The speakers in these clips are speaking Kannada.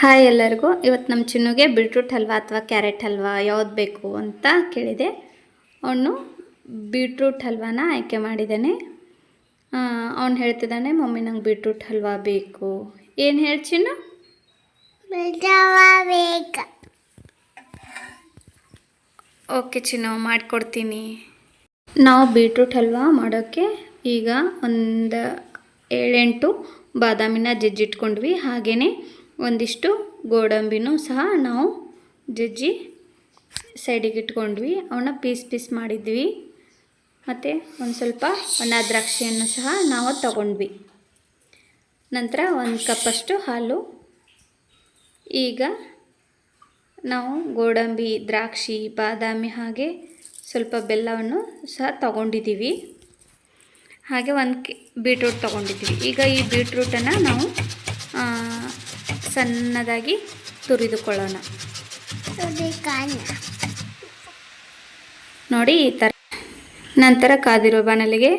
ಹಾಯ್ ಎಲ್ಲರಿಗೂ. ಇವತ್ತು ನಮ್ಮ ಚಿನ್ನುಗೆ ಬೀಟ್ರೂಟ್ ಹಲ್ವಾ ಅಥವಾ ಕ್ಯಾರೆಟ್ ಹಲ್ವಾ ಯಾವ್ದು ಬೇಕು ಅಂತ ಕೇಳಿದೆ. ಅವನು ಬೀಟ್ರೂಟ್ ಹಲ್ವಾನ ಆಯ್ಕೆ ಮಾಡಿದ್ದಾನೆ. ಅವನು ಹೇಳ್ತಿದ್ದಾನೆ ಮಮ್ಮಿ ನಂಗೆ ಬೀಟ್ರೂಟ್ ಹಲ್ವಾ ಬೇಕು. ಏನು ಹೇಳಿ ಚಿನ್ನು? ಬೇಕ. ಓಕೆ ಚಿನ್ನು ಮಾಡಿಕೊಡ್ತೀನಿ. ನಾವು ಬೀಟ್ರೂಟ್ ಹಲ್ವಾ ಮಾಡೋಕ್ಕೆ ಈಗ ಒಂದು ಏಳೆಂಟು ಬಾದಾಮಿನ ಜಜ್ಜಿಟ್ಕೊಂಡ್ವಿ. ಹಾಗೆಯೇ ಒಂದಿಷ್ಟು ಗೋಡಂಬಿನೂ ಸಹ ನಾವು ಜಜ್ಜಿ ಸೈಡಿಗೆ ಇಟ್ಕೊಂಡ್ವಿ. ಅವನ್ನ ಪೀಸ್ ಪೀಸ್ ಮಾಡಿದ್ವಿ. ಮತ್ತು ಒಂದು ಸ್ವಲ್ಪ ಒಣ ದ್ರಾಕ್ಷಿಯನ್ನು ಸಹ ನಾವು ತಗೊಂಡ್ವಿ. ನಂತರ ಒಂದು ಕಪ್ಪಷ್ಟು ಹಾಲು. ಈಗ ನಾವು ಗೋಡಂಬಿ, ದ್ರಾಕ್ಷಿ, ಬಾದಾಮಿ ಹಾಗೆ ಸ್ವಲ್ಪ ಬೆಲ್ಲವನ್ನು ಸಹ ತಗೊಂಡಿದ್ದೀವಿ. ಹಾಗೆ ಒಂದು ಬೀಟ್ರೂಟ್ ತಗೊಂಡಿದ್ದೀವಿ. ಈಗ ಈ ಬೀಟ್ರೂಟನ್ನು ನಾವು ಸಣ್ಣದಾಗಿ ತುರಿದುಕೊಳ್ಳೋಣ. ನೋಡಿ ಈ ಥರ ನಂತರ ಕಾದಿರೋ ಬಾಣಲಿಗೆ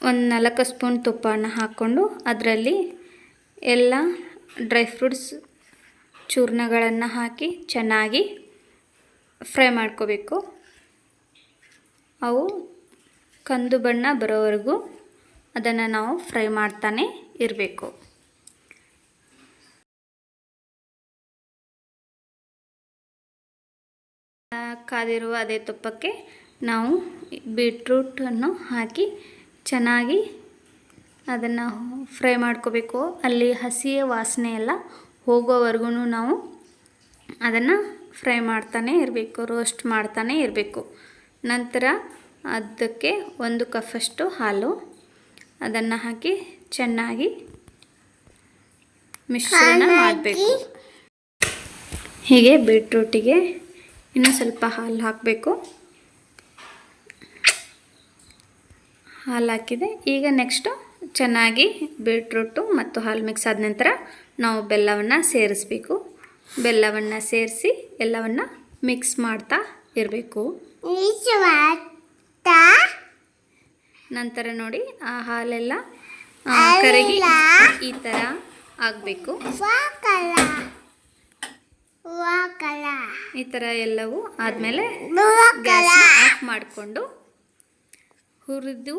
ಒಂದು ನಾಲ್ಕು ಸ್ಪೂನ್ ತುಪ್ಪವನ್ನು ಹಾಕ್ಕೊಂಡು ಅದರಲ್ಲಿ ಎಲ್ಲ ಡ್ರೈ ಫ್ರೂಟ್ಸ್ ಚೂರ್ಣಗಳನ್ನು ಹಾಕಿ ಚೆನ್ನಾಗಿ ಫ್ರೈ ಮಾಡ್ಕೋಬೇಕು. ಅವು ಕಂದು ಬಣ್ಣ ಬರೋವರೆಗೂ ಅದನ್ನು ನಾವು ಫ್ರೈ ಮಾಡ್ತಾನೆ ಇರಬೇಕು. ಕಾದಿರುವ ಅದೇ ತುಪ್ಪಕ್ಕೆ ನಾವು ಬೀಟ್ರೂಟನ್ನು ಹಾಕಿ ಚೆನ್ನಾಗಿ ಅದನ್ನು ಫ್ರೈ ಮಾಡ್ಕೋಬೇಕು. ಅಲ್ಲಿ ಹಸಿಯ ವಾಸನೆ ಎಲ್ಲ ಹೋಗೋವರೆಗೂ ನಾವು ಅದನ್ನು ಫ್ರೈ ಮಾಡ್ತಾನೆ ಇರಬೇಕು, ರೋಸ್ಟ್ ಮಾಡ್ತಾನೆ ಇರಬೇಕು. ನಂತರ ಅದಕ್ಕೆ ಒಂದು ಕಫಷ್ಟು ಹಾಲು, ಅದನ್ನು ಹಾಕಿ ಚೆನ್ನಾಗಿ ಮಿಶ್ರಣ ಮಾಡಬೇಕು. ಹೀಗೆ ಬೀಟ್ರೂಟಿಗೆ ಇನ್ನೂ ಸ್ವಲ್ಪ ಹಾಲು ಹಾಕಬೇಕು. ಹಾಲು ಹಾಕಿದೆ. ಈಗ ನೆಕ್ಸ್ಟು ಚೆನ್ನಾಗಿ ಬೀಟ್ರೂಟು ಮತ್ತು ಹಾಲು ಮಿಕ್ಸ್ ಆದ ನಂತರ ನಾವು ಬೆಲ್ಲವನ್ನು ಸೇರಿಸ್ಬೇಕು. ಬೆಲ್ಲವನ್ನು ಸೇರಿಸಿ ಎಲ್ಲವನ್ನು ಮಿಕ್ಸ್ ಮಾಡ್ತಾ ಇರಬೇಕು. ನಂತರ ನೋಡಿ ಆ ಹಾಲೆಲ್ಲ ಕರಗಿ ಈ ಥರ ಆಗಬೇಕು. ಈ ಥರ ಎಲ್ಲವೂ ಆದಮೇಲೆ ಗ್ಯಾಸ್ ಆಫ್ ಮಾಡಿಕೊಂಡು ಹುರಿದು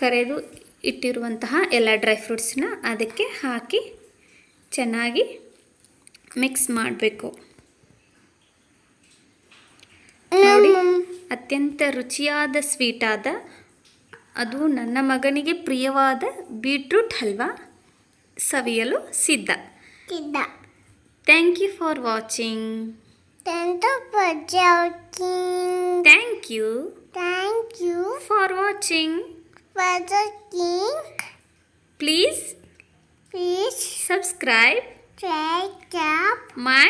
ಕರೆದು ಇಟ್ಟಿರುವಂತಹ ಎಲ್ಲ ಡ್ರೈ ಫ್ರೂಟ್ಸ್ನ ಅದಕ್ಕೆ ಹಾಕಿ ಚೆನ್ನಾಗಿ ಮಿಕ್ಸ್ ಮಾಡಬೇಕು. ನೋಡಿ ಅತ್ಯಂತ ರುಚಿಯಾದ ಸ್ವೀಟಾದ ಅದು ನನ್ನ ಮಗನಿಗೆ ಪ್ರಿಯವಾದ ಬೀಟ್ರೂಟ್ ಹಲ್ವಾ ಸವಿಯಲು ಸಿದ್ಧ. ಸಿದ್ಧ. Thank you for watching. Tent ಪಜೌಕಿ thank you thank you for watching for the king please please subscribe ಟ್ರೈಕ್ up my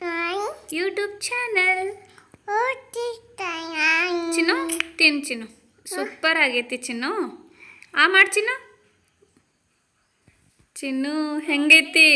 time YouTube channel OT time ಚಿನ್ನು ತಿನ್ ಚಿನ್ನು ಸೂಪರ್ ಆಗೈತಿ ಚಿನ್ನು ಆ ಮಾಡಿ ಚಿನ್ನು ಚಿನ್ನು ಹೆಂಗೈತಿ